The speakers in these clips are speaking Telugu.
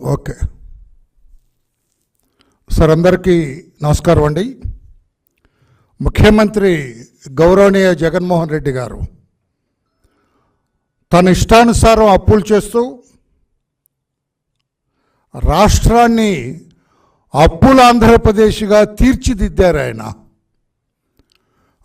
ఓకే. సార్ అందరికీ నమస్కారం అండి. ముఖ్యమంత్రి గౌరవనీయ జగన్మోహన్ రెడ్డి గారు తన ఇష్టానుసారం అప్పులు చేస్తూ రాష్ట్రాన్ని అప్పుల ఆంధ్రప్రదేశ్గా తీర్చిదిద్దారు ఆయన.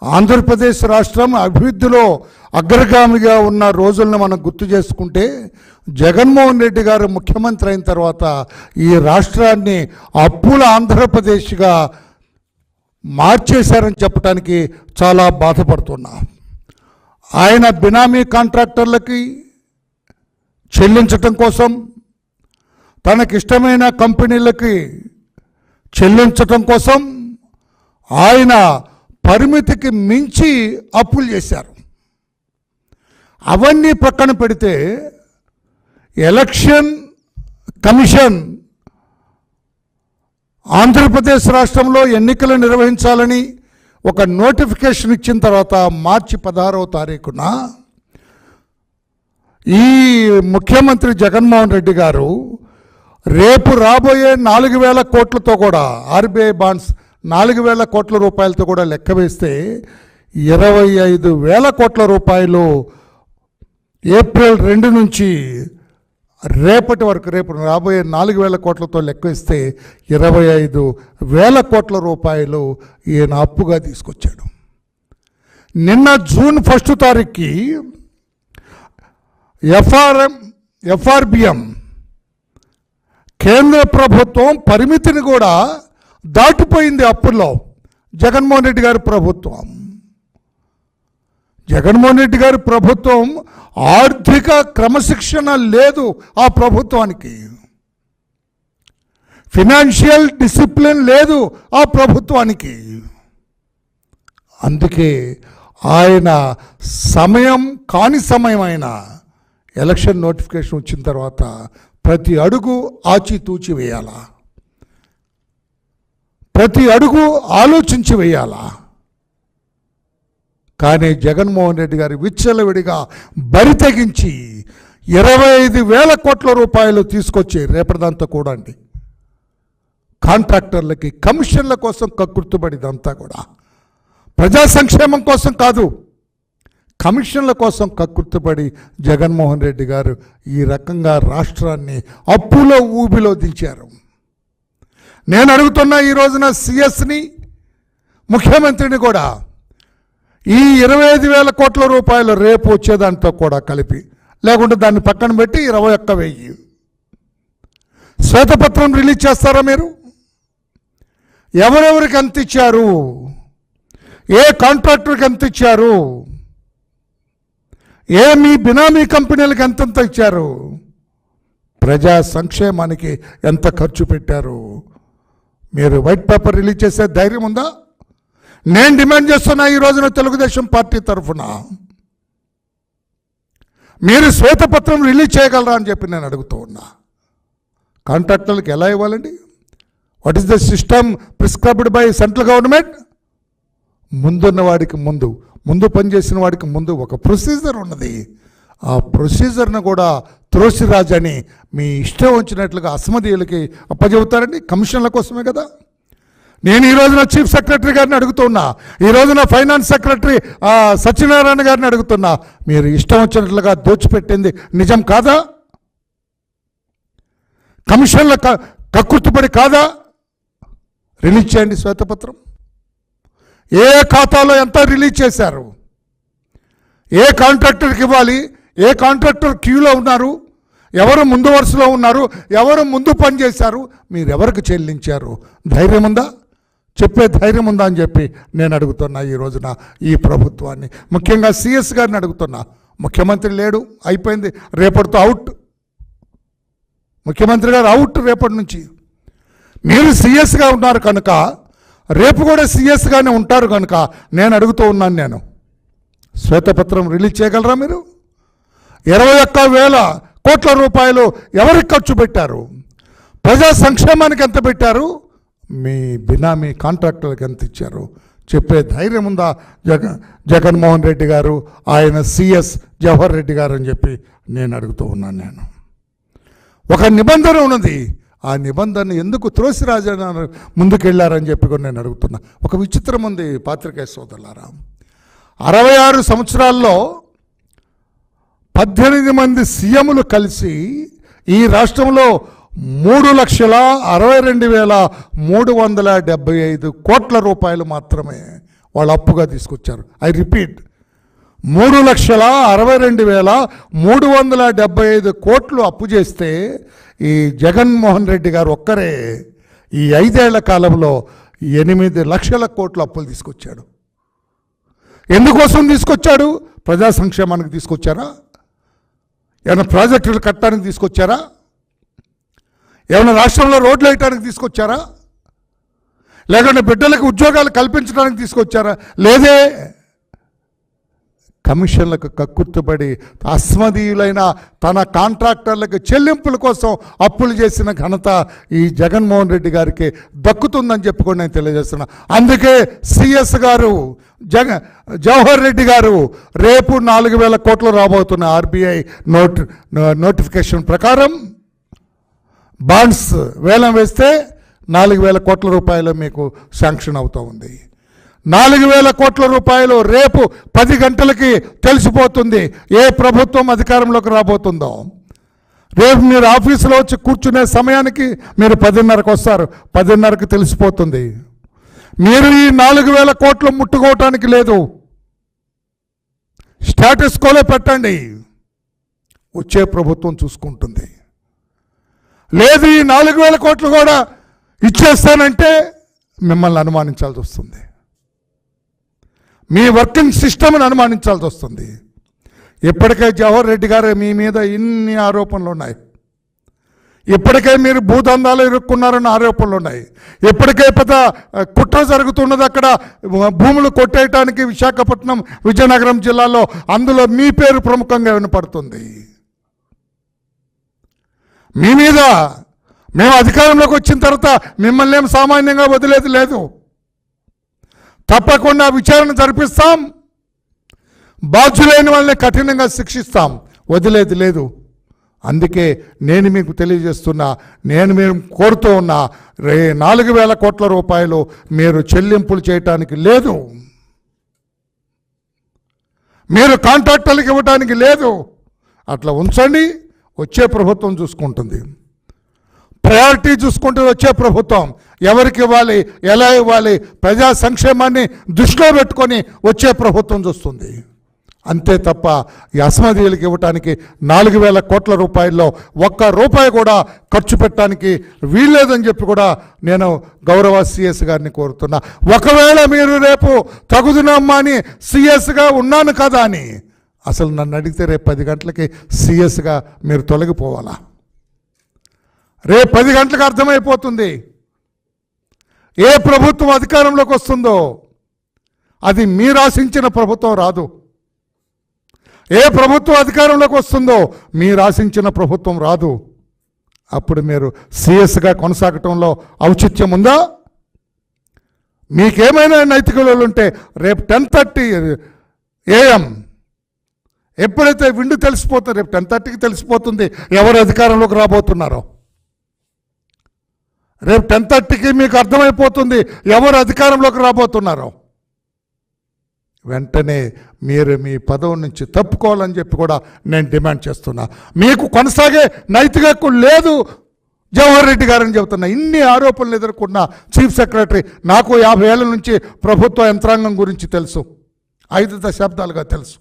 ఆంధ్రప్రదేశ్ రాష్ట్రం అభివృద్ధిలో అగ్రగామిగా ఉన్న రోజులను మనం గుర్తు చేసుకుంటే జగన్మోహన్ రెడ్డి గారు ముఖ్యమంత్రి అయిన తర్వాత ఈ రాష్ట్రాన్ని అప్పుల ఆంధ్రప్రదేశ్గా మార్చేశారని చెప్పడానికి చాలా బాధపడుతున్నా. ఆయన బినామీ కాంట్రాక్టర్లకి చెల్లించటం కోసం తనకిష్టమైన కంపెనీలకి చెల్లించటం కోసం ఆయన పరిమితికి మించి అప్పులు చేశారు. అవన్నీ పక్కన పెడితే ఎలక్షన్ కమిషన్ ఆంధ్రప్రదేశ్ రాష్ట్రంలో ఎన్నికలు నిర్వహించాలని ఒక నోటిఫికేషన్ ఇచ్చిన తర్వాత మార్చి పదహారవ తారీఖున ఈ ముఖ్యమంత్రి జగన్మోహన్ రెడ్డి గారు రేపు రాబోయే నాలుగు వేల కోట్లతో కూడా ఆర్బీఐ బాండ్స్ నాలుగు వేల కోట్ల రూపాయలతో కూడా లెక్క వేస్తే ఇరవై ఐదు వేల కోట్ల రూపాయలు ఏప్రిల్ రెండు నుంచి రేపటి వరకు రేపు రాబోయే నాలుగు వేల కోట్లతో లెక్క వేస్తే ఇరవై ఐదు వేల కోట్ల రూపాయలు ఈయన అప్పుగా తీసుకొచ్చాడు. నిన్న జూన్ ఫస్ట్ తారీఖుకి ఎఫ్ఆర్ఎం ఎఫ్ఆర్బిఎం కేంద్ర ప్రభుత్వం పరిమితిని కూడా దాటిపోయింది అప్పుల్లో జగన్మోహన్ రెడ్డి గారి ప్రభుత్వం. జగన్మోహన్ రెడ్డి గారి ప్రభుత్వం ఆర్థిక క్రమశిక్షణ లేదు ఆ ప్రభుత్వానికి. ఫినాన్షియల్ డిసిప్లిన్ లేదు ఆ ప్రభుత్వానికి. అందుకే ఆయన సమయం కాని సమయం అయినా ఎలక్షన్ నోటిఫికేషన్ వచ్చిన తర్వాత ప్రతి అడుగు ఆచితూచి వేయాలా? ప్రతి అడుగు ఆలోచించి వేయాలా? కానీ జగన్మోహన్ రెడ్డి గారి విచ్చలవిడిగా బరి తెగించి ఇరవై ఐదు వేల కోట్ల రూపాయలు తీసుకొచ్చి రేపటిదంతా కూడా అండి కాంట్రాక్టర్లకి కమిషన్ల కోసం కక్కుర్తుబడిదంతా కూడా. ప్రజా సంక్షేమం కోసం కాదు కమిషన్ల కోసం కక్కుర్తుపడి జగన్మోహన్ రెడ్డి గారు ఈ రకంగా రాష్ట్రాన్ని అప్పులో ఊబిలో దించారు. నేను అడుగుతున్న ఈ రోజున సిఎస్ని ముఖ్యమంత్రిని కూడా ఈ ఇరవై ఐదు వేల కోట్ల రూపాయలు రేపు వచ్చేదాంతో కూడా కలిపి లేకుంటే దాన్ని పక్కన పెట్టి ఇరవై ఒక్క వెయ్యి శ్వేతపత్రం రిలీజ్ చేస్తారా మీరు? ఎవరెవరికి ఎంత ఇచ్చారు? ఏ కాంట్రాక్టర్కి ఎంత ఇచ్చారు? ఏ మీ బినామీ కంపెనీలకు ఎంతెంత ఇచ్చారు? ప్రజా సంక్షేమానికి ఎంత ఖర్చు పెట్టారు? మీరు వైట్ పేపర్ రిలీజ్ చేసే ధైర్యం ఉందా? నేను డిమాండ్ చేస్తున్నా ఈ రోజున తెలుగుదేశం పార్టీ తరఫున మీరు శ్వేతపత్రం రిలీజ్ చేయగలరా అని చెప్పి నేను అడుగుతూ ఉన్నా. కాంట్రాక్టర్లకు ఎలా ఇవ్వాలండి? What is the system prescribed by central government ముందున్న వాడికి ముందు ముందు పనిచేసిన వాడికి ముందు ఒక ప్రొసీజర్ ఉన్నది. ఆ ప్రొసీజర్ను కూడా త్రోసిరాజని మీ ఇష్టం వచ్చినట్లుగా అసమధీయులకి అప్పచెబుతారండి కమిషన్ల కోసమే కదా? నేను ఈ రోజున చీఫ్ సెక్రటరీ గారిని అడుగుతున్నా. ఈ రోజున ఫైనాన్స్ సెక్రటరీ సత్యనారాయణ గారిని అడుగుతున్నా. మీరు ఇష్టం వచ్చినట్లుగా దోచిపెట్టింది నిజం కాదా? కమిషన్ల క- కక్కుర్తిపడి కాదా? రిలీజ్ చేయండి శ్వేతపత్రం. ఏ ఖాతాలో ఎంత రిలీజ్ చేశారు? ఏ కాంట్రాక్టర్కి ఇవ్వాలి? ఏ కాంట్రాక్టర్ క్యూలో ఉన్నారు? ఎవరు ముందు వరుసలో ఉన్నారు? ఎవరు ముందు పని చేశారు? మీరు ఎవరికి చెల్లించారు? ధైర్యం ఉందా? చెప్పే ధైర్యం ఉందా అని చెప్పి నేను అడుగుతున్నా ఈ రోజున ఈ ప్రభుత్వాన్ని. ముఖ్యంగా సిఎస్ గారిని అడుగుతున్నా. ముఖ్యమంత్రి లేడు అయిపోయింది. రేపటితో అవుట్. ముఖ్యమంత్రి గారు అవుట్ రేపటి నుంచి. మీరు సీఎస్గా ఉన్నారు కనుక రేపు కూడా సీఎస్గానే ఉంటారు కనుక నేను అడుగుతూ ఉన్నాను నేను. శ్వేతపత్రం రిలీజ్ చేయగలరా మీరు? ఇరవై ఒక్క వేల కోట్ల రూపాయలు ఎవరికి ఖర్చు పెట్టారు? ప్రజా సంక్షేమానికి ఎంత పెట్టారు? మీ బినామీ కాంట్రాక్టర్లకు ఎంత ఇచ్చారు? చెప్పే ధైర్యం ఉందా జగ జగన్మోహన్ రెడ్డి గారు? ఆయన సిఎస్ జవహర్ రెడ్డి గారు అని చెప్పి నేను అడుగుతూ ఉన్నాను నేను. ఒక నిబంధన ఉన్నది. ఆ నిబంధన ఎందుకు త్రోసి రాజా ముందుకెళ్ళారని చెప్పి కూడా నేను అడుగుతున్నా. ఒక విచిత్రం ఉంది పాత్రికేయ సోదరులారా. అరవై ఆరు సంవత్సరాల్లో పద్దెనిమిది మంది సీఎంలు కలిసి ఈ రాష్ట్రంలో మూడు లక్షల అరవై రెండు వేల మూడు వందల డెబ్బై ఐదు కోట్ల రూపాయలు మాత్రమే వాళ్ళు అప్పుగా తీసుకొచ్చారు. I repeat. మూడు లక్షల అరవై రెండు వేల మూడు వందల డెబ్బై ఐదు కోట్లు అప్పు చేస్తే ఈ జగన్మోహన్ రెడ్డి గారు ఒక్కరే ఈ ఐదేళ్ళ కాలంలో ఎనిమిది లక్షల కోట్ల అప్పులు తీసుకొచ్చాడు. ఎందుకోసం తీసుకొచ్చాడు? ప్రజా సంక్షేమానికి తీసుకొచ్చారా? ఏమైనా ప్రాజెక్టులు కట్టడానికి తీసుకొచ్చారా? ఏమైనా రాష్ట్రంలో రోడ్లు వేయటానికి తీసుకొచ్చారా? లేకుంటే బిడ్డలకు ఉద్యోగాలు కల్పించడానికి తీసుకొచ్చారా? లేదే. కమిషన్లకు కక్కుర్తుపడి అస్మదీయులైన తన కాంట్రాక్టర్లకు చెల్లింపుల కోసం అప్పులు చేసిన ఘనత ఈ జగన్మోహన్ రెడ్డి గారికి దక్కుతుందని చెప్పుకొని నేను తెలియజేస్తున్నా. అందుకే సిఎస్ గారు జగ జవహర్ రెడ్డి గారు రేపు నాలుగు వేల కోట్లు రాబోతున్న ఆర్బీఐ నోట్ నోటిఫికేషన్ ప్రకారం బాండ్స్ వేలం వేస్తే నాలుగు వేల కోట్ల రూపాయలు మీకు శాంక్షన్ అవుతూ ఉంది. నాలుగు వేల కోట్ల రూపాయలు రేపు పది గంటలకి తెలిసిపోతుంది. ఏ ప్రభుత్వం అధికారంలోకి రాబోతుందో. రేపు మీరు ఆఫీసులో వచ్చి కూర్చునే సమయానికి మీరు పదిన్నరకు వస్తారు. పదిన్నరకు తెలిసిపోతుంది. మీరు ఈ నాలుగు వేల కోట్లు ముట్టుకోవటానికి లేదు. స్టాటస్ కోలే పెట్టండి. వచ్చే ప్రభుత్వం చూసుకుంటుంది. లేదు ఈ నాలుగు వేల కోట్లు కూడా ఇచ్చేస్తానంటే మిమ్మల్ని అనుమానించాల్సి వస్తుంది. మీ వర్కింగ్ సిస్టమ్ని అనుమానించాల్సి వస్తుంది. ఇప్పటికే జవహర్ రెడ్డి గారు మీ మీద ఇన్ని ఆరోపణలు ఉన్నాయి. ఇప్పటికే మీరు భూదందాలు ఇరుక్కున్నారన్న ఆరోపణలు ఉన్నాయి. ఇప్పటికే పెద్ద కుట్ర జరుగుతున్నది అక్కడ భూములు కొట్టేయటానికి విశాఖపట్నం విజయనగరం జిల్లాలో అందులో మీ పేరు ప్రముఖంగా వినపడుతుంది. మీ మీద మేము అధికారంలోకి వచ్చిన తర్వాత మిమ్మల్ని ఏం సామాన్యంగా వదిలేది లేదు. తప్పకుండా విచారణ జరిపిస్తాం. బాధ్యులైన వాళ్ళని కఠినంగా శిక్షిస్తాం. వదిలేది లేదు. అందుకే నేను మీకు తెలియజేస్తున్నా నేను మీరు కోరుతూ ఉన్నా రే నాలుగు వేల కోట్ల రూపాయలు మీరు చెల్లింపులు చేయటానికి లేదు. మీరు కాంట్రాక్టర్లకు ఇవ్వడానికి లేదు. అట్లా ఉంచండి వచ్చే ప్రభుత్వం చూసుకుంటుంది. ప్రయారిటీ చూసుకుంటుంది వచ్చే ప్రభుత్వం. ఎవరికి ఇవ్వాలి ఎలా ఇవ్వాలి ప్రజా సంక్షేమాన్ని దృష్టిలో పెట్టుకొని వచ్చే ప్రభుత్వం చూస్తుంది. అంతే తప్ప ఈ అసమధీయులకు ఇవ్వటానికి నాలుగు వేల కోట్ల రూపాయల్లో ఒక్క రూపాయి కూడా ఖర్చు పెట్టడానికి వీల్లేదని చెప్పి కూడా నేను గౌరవ సిఎస్ గారిని కోరుతున్నా. ఒకవేళ మీరు రేపు తగుదునమ్మా అని సిఎస్గా ఉన్నాను కదా అని అసలు నన్ను అడిగితే రేపు పది గంటలకి సిఎస్గా మీరు తొలగిపోవాలా? రేపు పది గంటలకు అర్థమైపోతుంది. ఏ ప్రభుత్వం అధికారంలోకి వస్తుందో అది మీరు ఆశించిన ప్రభుత్వం రాదు. ఏ ప్రభుత్వం అధికారంలోకి వస్తుందో మీరు ఆశించిన ప్రభుత్వం రాదు. అప్పుడు మీరు సీఎస్గా కొనసాగటంలో ఔచిత్యం ఉందా? మీకేమైనా నైతిక ఉంటే రేపు టెన్ థర్టీ ఏఎం ఎప్పుడైతే విండు తెలిసిపోతుంది రేపు టెన్ థర్టీకి తెలిసిపోతుంది ఎవరు అధికారంలోకి రాబోతున్నారో. రేపు టెన్ థర్టీకి మీకు అర్థమైపోతుంది ఎవరు అధికారంలోకి రాబోతున్నారో. వెంటనే మీరు మీ పదవి నుంచి తప్పుకోవాలని చెప్పి కూడా నేను డిమాండ్ చేస్తున్నా. మీకు కొనసాగే నైతిక హక్కు లేదు జవహర్ రెడ్డి గారని చెబుతున్నా. ఇన్ని ఆరోపణలు ఎదుర్కొన్న చీఫ్ సెక్రటరీ నాకు యాభై ఏళ్ళ నుంచి ప్రభుత్వ యంత్రాంగం గురించి తెలుసు. ఐదు దశాబ్దాలుగా తెలుసు.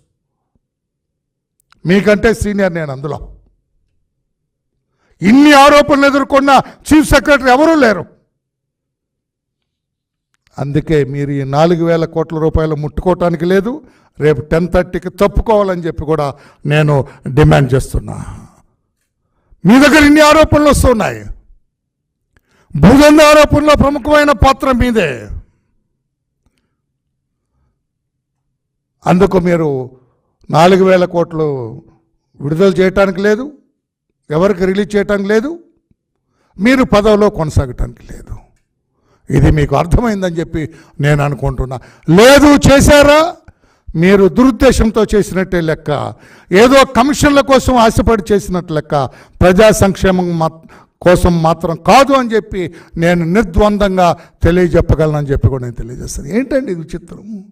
మీకంటే సీనియర్ నేను అందులో. ఇన్ని ఆరోపణలు ఎదుర్కొన్న చీఫ్ సెక్రటరీ ఎవరూ లేరు. అందుకే మీరు ఈ నాలుగు వేల కోట్ల రూపాయలు ముట్టుకోవటానికి లేదు రేపు టెన్ థర్టీకి తప్పుకోవాలని చెప్పి కూడా నేను డిమాండ్ చేస్తున్నా. మీ దగ్గర ఇన్ని ఆరోపణలు వస్తున్నాయి. భూదంద ఆరోపణలో ప్రముఖమైన పాత్ర మీదే. అందుకు మీరు నాలుగు వేల కోట్లు విడుదల చేయటానికి లేదు ఎవరికి రిలీజ్ చేయటం లేదు మీరు పదవిలో కొనసాగటానికి లేదు. ఇది మీకు అర్థమైందని చెప్పి నేను అనుకుంటున్నా. లేదు చేశారా? మీరు దురుద్దేశంతో చేసినట్టే లెక్క. ఏదో కమిషన్ల కోసం ఆశపడి చేసినట్టు లెక్క. ప్రజా సంక్షేమం కోసం మాత్రం కాదు అని చెప్పి నేను నిర్ద్వందంగా తెలియజెప్పగలనని చెప్పి కూడా నేను తెలియజేస్తాను. ఏంటండి ఇది విచిత్రం?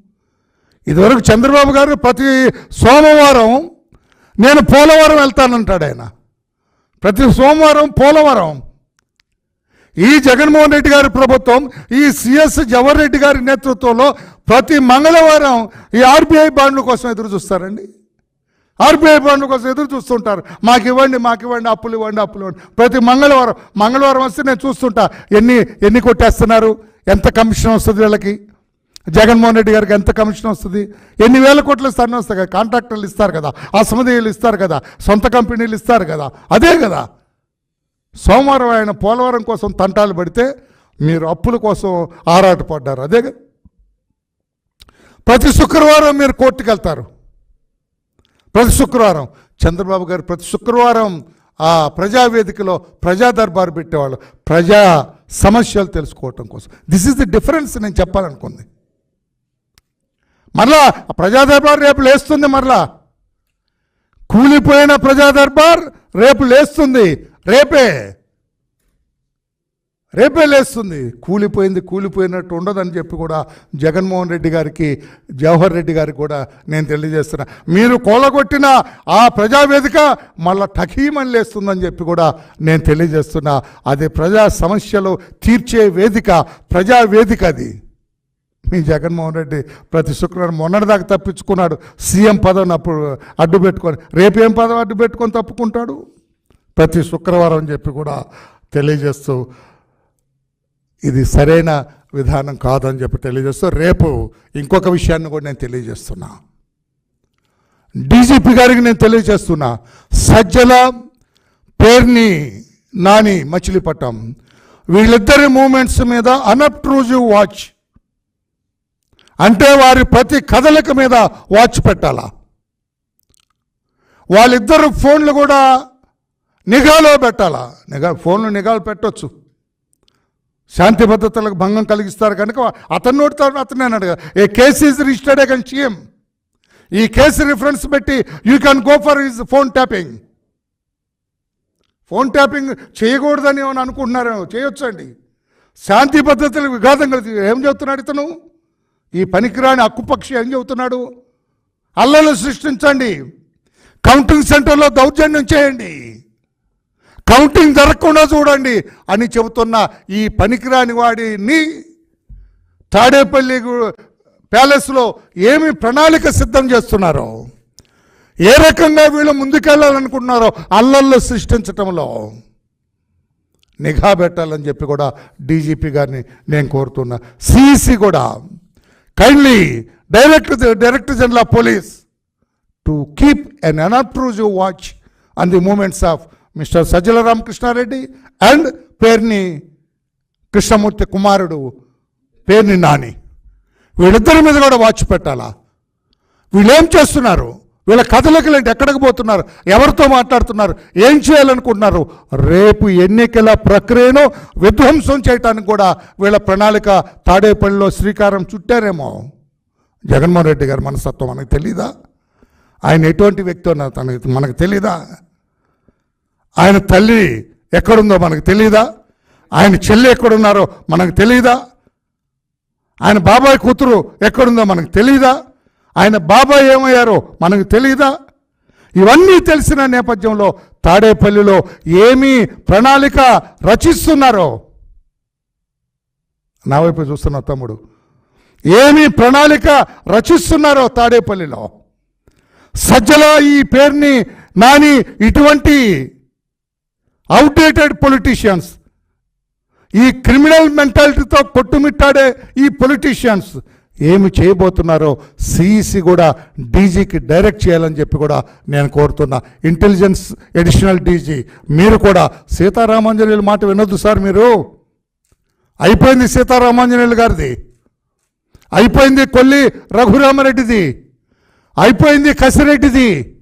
ఇదివరకు చంద్రబాబు గారు ప్రతి సోమవారం నేను పోలవరం వెళ్తానంటాడు ఆయన. ప్రతి సోమవారం పోలవరం. ఈ జగన్మోహన్ రెడ్డి గారి ప్రభుత్వం ఈ సిఎస్ జవహర్ రెడ్డి గారి నేతృత్వంలో ప్రతి మంగళవారం ఈ ఆర్బీఐ బాండ్ల కోసం ఎదురు చూస్తారండి. ఆర్బీఐ బాండ్ల కోసం ఎదురు చూస్తుంటారు. మాకు ఇవ్వండి మాకు ఇవ్వండి అప్పులు ఇవ్వండి అప్పులు ఇవ్వండి. ప్రతి మంగళవారం మంగళవారం వస్తే నేను చూస్తుంటా. ఎన్ని ఎన్ని కొట్టేస్తున్నారు? ఎంత కమిషన్ వస్తుంది వీళ్ళకి? జగన్మోహన్ రెడ్డి గారికి ఎంత కమిషన్ వస్తుంది? ఎన్ని వేల కోట్లు ఇస్తారని వస్తాయి కదా? కాంట్రాక్టర్లు ఇస్తారు కదా? అసమధీయులు ఇస్తారు కదా? సొంత కంపెనీలు ఇస్తారు కదా? అదే కదా. సోమవారం ఆయన పోలవరం కోసం తంటాలు పడితే మీరు అప్పుల కోసం ఆరాటపడ్డారు. అదే కదా. ప్రతి శుక్రవారం మీరు కోర్టుకు వెళ్తారు. ప్రతి శుక్రవారం. చంద్రబాబు గారు ప్రతి శుక్రవారం ఆ ప్రజావేదికలో ప్రజా దర్బారు పెట్టేవాళ్ళు. ప్రజా సమస్యలు తెలుసుకోవటం కోసం. దిస్ ఇస్ ది డిఫరెన్స్ నేను చెప్పాలనుకుంది. మరలా ప్రజాదర్బార్ రేపు లేస్తుంది మరలా. కూలిపోయిన ప్రజాదర్బార్ రేపు లేస్తుంది. రేపే. రేపే లేస్తుంది. కూలిపోయింది కూలిపోయినట్టు ఉండదని చెప్పి కూడా జగన్మోహన్ రెడ్డి గారికి జవహర్ రెడ్డి గారికి కూడా నేను తెలియజేస్తున్నా. మీరు కోలగొట్టిన ఆ ప్రజావేదిక మళ్ళా టకీమని లేస్తుందని చెప్పి కూడా నేను తెలియజేస్తున్నా. అది ప్రజా సమస్యలు తీర్చే వేదిక ప్రజా వేదిక అది. మీ జగన్మోహన్ రెడ్డి ప్రతి శుక్రవారం మొన్నటిదాకా తప్పించుకున్నాడు. సీఎం పదవిని అప్పుడు అడ్డు పెట్టుకొని రేపు ఏం పదవి అడ్డు పెట్టుకొని తప్పుకుంటాడు? ప్రతి శుక్రవారం అని చెప్పి కూడా తెలియజేస్తూ ఇది సరైన విధానం కాదని చెప్పి తెలియజేస్తూ రేపు ఇంకొక విషయాన్ని కూడా నేను తెలియజేస్తున్నా. డీజీపీ గారికి నేను తెలియజేస్తున్నా సజ్జల పేర్ని నాని మచిలీపట్నం వీళ్ళిద్దరి మూమెంట్స్ మీద అనప్ట్రూజివ్ వాచ్. అంటే వారి ప్రతి కదలిక మీద వాచ్ పెట్టాలా? వాళ్ళిద్దరు ఫోన్లు కూడా నిఘాలో పెట్టాలా? నిఘా ఫోన్లు నిఘాలు పెట్టొచ్చు. శాంతి భద్రతలకు భంగం కలిగిస్తారు కనుక అతను నోటితో అతనే అడగా a case is registered again CM ఈ కేసు రిఫరెన్స్ పెట్టి you can go for his phone tapping. Phone tapping చేయకూడదని ఏమని అనుకుంటున్నారేమో చేయొచ్చండి. శాంతి భద్రతలకు విఘాతం కలిగి ఏం చెప్తున్నాడు ఇతను? ఈ పనికిరాని అక్కుపక్షి ఏం చెబుతున్నాడు? అల్లలు సృష్టించండి. కౌంటింగ్ సెంటర్లో దౌర్జన్యం చేయండి. కౌంటింగ్ జరగకుండా చూడండి అని చెబుతున్న ఈ పనికిరాని వాడిని తాడేపల్లి ప్యాలెస్లో ఏమి ప్రణాళిక సిద్ధం చేస్తున్నారో? ఏ రకంగా వీళ్ళు ముందుకెళ్ళాలనుకుంటున్నారో అల్లల్లో సృష్టించటంలో? నిఘా పెట్టాలని చెప్పి కూడా డీజీపీ గారిని నేను కోరుతున్నా. సీసీ కూడా kindly director director general of police to keep an unobtrusive watch on the movements of mister Sajjala Ramakrishna Reddy and Perni Krishnamurthy కుమారుడు పేర్ని నాని వీళ్ళిద్దరి మీద కూడా వాచ్ పెట్టాలా? వీళ్ళేం చేస్తున్నారు? వీళ్ళ కథలకి ఎక్కడికి పోతున్నారు? ఎవరితో మాట్లాడుతున్నారు? ఏం చేయాలనుకుంటున్నారు? రేపు ఎన్నికల ప్రక్రియను విధ్వంసం చేయటానికి కూడా వీళ్ళ ప్రణాళిక తాడేపల్లిలో శ్రీకారం చుట్టారేమో. జగన్మోహన్ రెడ్డి గారి మనస్తత్వం మనకు తెలీదా? ఆయన ఎటువంటి వ్యక్తి అన్న తనకి మనకు తెలీదా? ఆయన తల్లి ఎక్కడుందో మనకు తెలీదా? ఆయన చెల్లి ఎక్కడున్నారో మనకు తెలీదా? ఆయన బాబాయ్ కూతురు ఎక్కడుందో మనకు తెలీదా? ఆయన బాబాయ్ ఏమయ్యారో మనకు తెలియదా ఇవన్నీ తెలిసిన నేపథ్యంలో తాడేపల్లిలో ఏమీ ప్రణాళిక రచిస్తున్నారో? నా వైపు చూస్తున్న తమ్ముడు ఏమి ప్రణాళిక రచిస్తున్నారో తాడేపల్లిలో? సజ్జల ఈ పేరుని నాని ఇటువంటి అవుట్డేటెడ్ పొలిటీషియన్స్ ఈ క్రిమినల్ మెంటాలిటీతో కొట్టుమిట్టాడే ఈ పొలిటీషియన్స్ ఏమి చేయబోతున్నారో సిఈసి కూడా డీజీకి డైరెక్ట్ చేయాలని చెప్పి కూడా నేను కోరుతున్నా. ఇంటెలిజెన్స్ ఎడిషనల్ డీజీ మీరు కూడా సీతారామాంజనేయులు మాట వినొద్దు సార్ మీరు. అయిపోయింది సీతారామాంజనేయులు గారిది. అయిపోయింది కొల్లి రఘురామరెడ్డిది. అయిపోయింది కసిరెడ్డిది.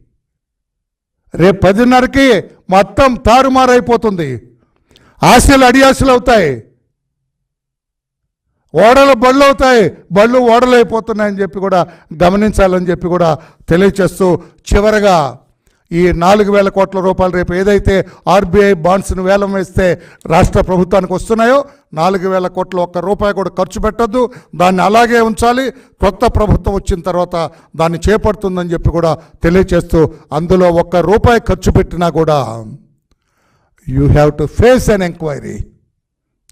రేపు పదిన్నరకి మొత్తం తారుమారైపోతుంది. ఆశలు అడియాశలు అవుతాయి. ఓడలు బళ్ళు అవుతాయి బళ్ళు ఓడలు అయిపోతున్నాయని చెప్పి కూడా గమనించాలని చెప్పి కూడా తెలియచేస్తూ చివరగా ఈ నాలుగు వేల కోట్ల రూపాయలు రేపు ఏదైతే ఆర్బీఐ బాండ్స్ను వేలం వేస్తే రాష్ట్ర ప్రభుత్వానికి వస్తున్నాయో నాలుగు వేల కోట్ల ఒక్క రూపాయి కూడా ఖర్చు పెట్టద్దు. దాన్ని అలాగే ఉంచాలి. కొత్త ప్రభుత్వం వచ్చిన తర్వాత దాన్ని చేపడుతుందని చెప్పి కూడా తెలియచేస్తూ అందులో ఒక్క రూపాయి ఖర్చు పెట్టినా కూడా you have to face an enquiry.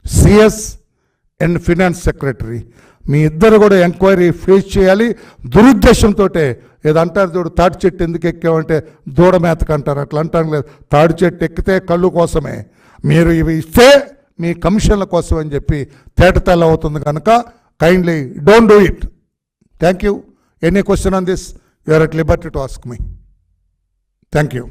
CS and finance secretary. మీ ఇద్దరు కూడా ఎంక్వైరీ ఫేస్ చేయాలి. దురుద్దేశంతో ఏదో అంటారు చూడు తాటి చెట్టు ఎందుకు ఎక్కామంటే దూడ మేతకు అంటారు. అట్లా అంటాను లేదు. తాడి చెట్టు ఎక్కితే కళ్ళు కోసమే. మీరు ఇవి ఇస్తే మీ కమిషన్ల కోసం అని చెప్పి తేటతెల్ల అవుతుంది కనుక kindly don't do it thank you any question on this you are at liberty to ask me thank you